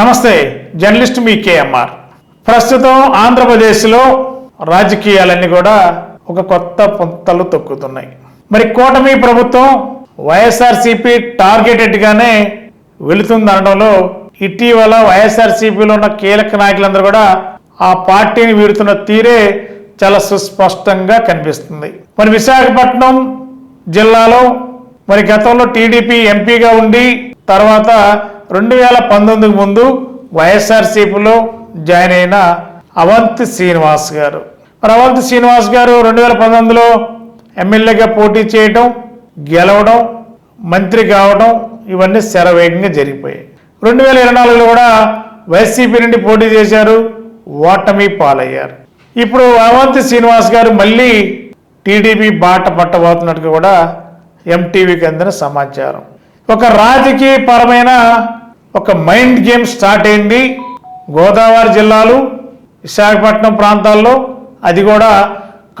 నమస్తే జర్నలిస్ట్ మీ కేఎంఆర్. ప్రస్తుతం ఆంధ్రప్రదేశ్లో రాజకీయాలన్నీ కూడా ఒక కొత్త పుంతలు తొక్కుతున్నాయి. మరి కూటమి ప్రభుత్వం వైఎస్ఆర్సీపీ టార్గెటెడ్గానే వెళుతుందనడంలో ఇటీవల వైఎస్ఆర్సీపీలో ఉన్న కీలక నాయకులందరూ కూడా ఆ పార్టీని వీడుతున్న తీరే చాలా సుస్పష్టంగా కనిపిస్తుంది. మరి విశాఖపట్నం జిల్లాలో మరి గతంలో టీడీపీ ఎంపీగా ఉండి తర్వాత రెండు వేల పంతొమ్మిదికి ముందు వైఎస్ఆర్సీపీలో జాయిన్ అయిన అవంతి శ్రీనివాస్ గారు. మరి అవంతి శ్రీనివాస్ గారు రెండు వేల పంతొమ్మిదిలో ఎమ్మెల్యేగా పోటీ చేయడం గెలవడం మంత్రి కావడం ఇవన్నీ శరవేగంగా జరిగిపోయాయి. రెండు వేల ఇరవై నాలుగులో కూడా వైసీపీ నుండి పోటీ చేశారు ఓటమి పాలయ్యారు. ఇప్పుడు అవంతి శ్రీనివాస్ గారు మళ్ళీ టీడీపీ బాట పట్టబోతున్నట్టుగా కూడా ఎంటీవీకి అందిన సమాచారం. ఒక రాజకీయ పరమైన ఒక మైండ్ గేమ్ స్టార్ట్ అయింది. గోదావరి జిల్లాలు విశాఖపట్నం ప్రాంతాల్లో అది కూడా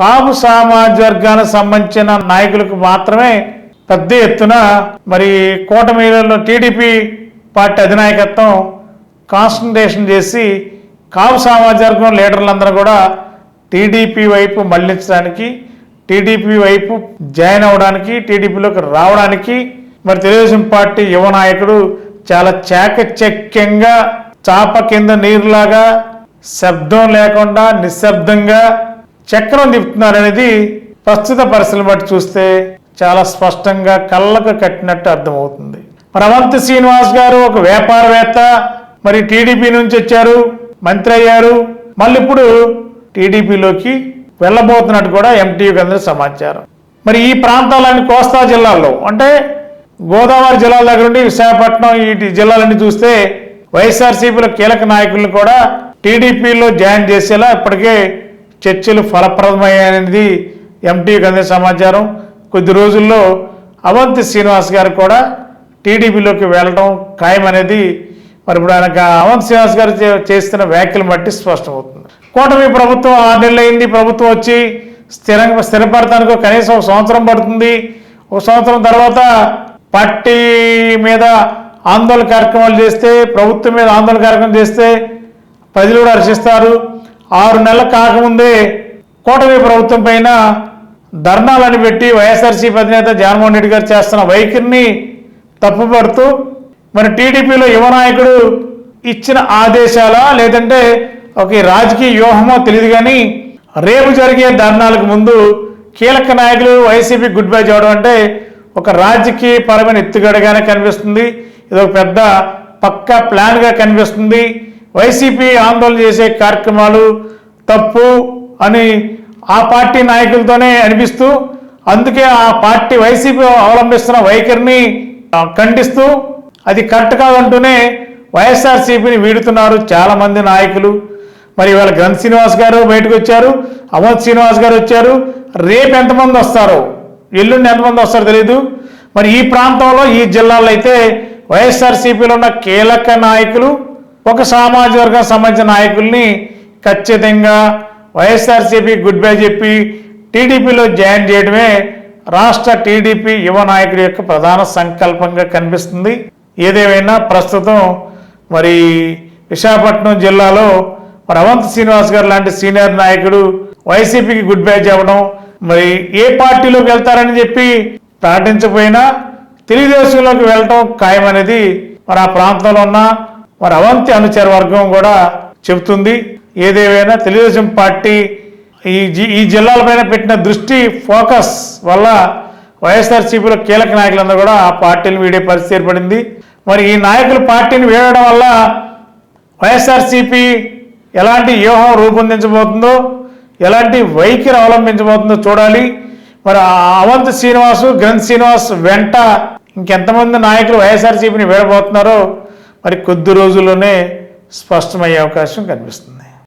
కాపు సామాజ వర్గానికి సంబంధించిన నాయకులకు మాత్రమే పెద్ద ఎత్తున మరి కూటమిలో టీడీపీ పార్టీ అధినాయకత్వం కాన్సన్ట్రేషన్ చేసి కాపు సామాజిక వర్గం లీడర్లందరూ కూడా టీడీపీ వైపు మళ్ళించడానికి టీడీపీ వైపు జాయిన్ అవ్వడానికి టీడీపీలోకి రావడానికి మరి తెలుగుదేశం పార్టీ యువ నాయకుడు చాలా చాకచక్యంగా చాప కింద నీరులాగా శబ్దం లేకుండా నిశ్శబ్దంగా చక్రం తిప్పుతున్నారనేది ప్రస్తుత పరిస్థితులు బట్టి చూస్తే చాలా స్పష్టంగా కళ్ళకు కట్టినట్టు అర్థమవుతుంది. మరి అవంతి శ్రీనివాస్ గారు ఒక వ్యాపారవేత్త మరి టీడీపీ నుంచి వచ్చారు మంత్రి అయ్యారు. మళ్ళీ ఇప్పుడు టీడీపీలోకి వెళ్ళబోతున్నట్టు కూడా ఎంటీయూ అందరూ సమాచారం. మరి ఈ ప్రాంతాలన్నీ కోస్తా జిల్లాల్లో అంటే గోదావరి జిల్లాల దగ్గర నుండి విశాఖపట్నం ఈ జిల్లాలన్నీ చూస్తే వైఎస్ఆర్సీపీలో కీలక నాయకులను కూడా టీడీపీలో జాయిన్ చేసేలా ఇప్పటికే చర్చలు ఫలప్రదమయ్యాయనేది ఎంటీవీకి అందిన సమాచారం. కొద్ది రోజుల్లో అవంతి శ్రీనివాస్ గారు కూడా టీడీపీలోకి వెళ్ళడం ఖాయమనేది మరి ఇప్పుడు ఆయన అవంతి శ్రీనివాస్ గారు చే- చేస్తున్న వ్యాఖ్యలు బట్టి స్పష్టమవుతుంది. కూటమి ప్రభుత్వం ఆరు నెలలు అయింది ప్రభుత్వం వచ్చి స్థిరంగా స్థిరపడటానికి కనీసం ఒక సంవత్సరం పడుతుంది. ఒక సంవత్సరం తర్వాత పార్టీ మీద ఆందోళన కార్యక్రమాలు చేస్తే ప్రభుత్వం మీద ఆందోళన కార్యక్రమం చేస్తే ప్రజలు కూడా హర్షిస్తారు. ఆరు నెలలు కాకముందే కూటమి ప్రభుత్వం పైన ధర్నాలని పెట్టి వైఎస్ఆర్సీపీ అధినేత జగన్మోహన్ రెడ్డి గారు చేస్తున్న వైఖరిని తప్పుపడుతూ మరి టీడీపీలో యువ నాయకుడు ఇచ్చిన ఆదేశాలా లేదంటే ఒక రాజకీయ వ్యూహమో తెలియదు కానీ రేపు జరిగే ధర్నాలకు ముందు కీలక నాయకులు వైసీపీ గుడ్ బై చేయడం అంటే ఒక రాజకీయ పరమైన ఎత్తుగడగానే కనిపిస్తుంది. ఇది ఒక పెద్ద పక్కా ప్లాన్గా కనిపిస్తుంది. వైసీపీ ఆందోళన చేసే కార్యక్రమాలు తప్పు అని ఆ పార్టీ నాయకులతోనే అనిపిస్తూ అందుకే ఆ పార్టీ వైసీపీ అవలంబిస్తున్న వైఖరిని ఖండిస్తూ అది కరెక్ట్ కాదంటూనే వైఎస్ఆర్సీపీని వీడుతున్నారు చాలా మంది నాయకులు. మరి ఇవాళ గ్రంథ్ శ్రీనివాస్ గారు బయటకు వచ్చారు అమోద్ శ్రీనివాస్ గారు వచ్చారు. రేపు ఎంతమంది వస్తారో ఎల్లుండి ఎంతమంది వస్తారో తెలియదు మరి ఈ ప్రాంతంలో ఈ జిల్లాలో అయితే వైఎస్ఆర్సీపీలో ఉన్న కీలక నాయకులు ఒక సామాజిక వర్గం సంబంధించిన నాయకుల్ని ఖచ్చితంగా వైఎస్ఆర్సీపీ గుడ్ బై చెప్పి టీడీపీలో జాయిన్ చేయడమే రాష్ట్ర టీడీపీ యువ నాయకుడి యొక్క ప్రధాన సంకల్పంగా కనిపిస్తుంది. ఏదేమైనా ప్రస్తుతం మరి విశాఖపట్నం జిల్లాలో మరి అవంత్ శ్రీనివాస్ గారు లాంటి సీనియర్ నాయకుడు వైసీపీకి గుడ్ బై చెప్పడం మరి ఏ పార్టీలోకి వెళ్తారని చెప్పి ప్రకటించకపోయినా తెలుగుదేశంలోకి వెళ్ళటం ఖాయమనేది మరి ఆ ప్రాంతంలో ఉన్న మరి అవంతి అనుచర వర్గం కూడా చెబుతుంది. ఏదేమైనా తెలుగుదేశం పార్టీ ఈ జి- ఈ జిల్లాలపైన పెట్టిన దృష్టి ఫోకస్ వల్ల వైఎస్ఆర్సీపీలో కీలక నాయకులందరూ కూడా ఆ పార్టీని వీడే పరిస్థితి ఏర్పడింది. మరి ఈ నాయకులు పార్టీని వీడడం వల్ల వైఎస్ఆర్సీపీ ఎలాంటి వ్యూహం రూపొందించబోతుందో ఎలాంటి వైఖరి అవలంబించబోతుందో చూడాలి. మరి అవంత్ శ్రీనివాసు గ్రంథ్ శ్రీనివాస్ వెంట ఇంకెంతమంది నాయకులు వైఎస్ఆర్సీపీని వేడబోతున్నారో మరి కొద్ది రోజుల్లోనే స్పష్టమయ్యే అవకాశం కనిపిస్తుంది.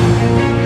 Música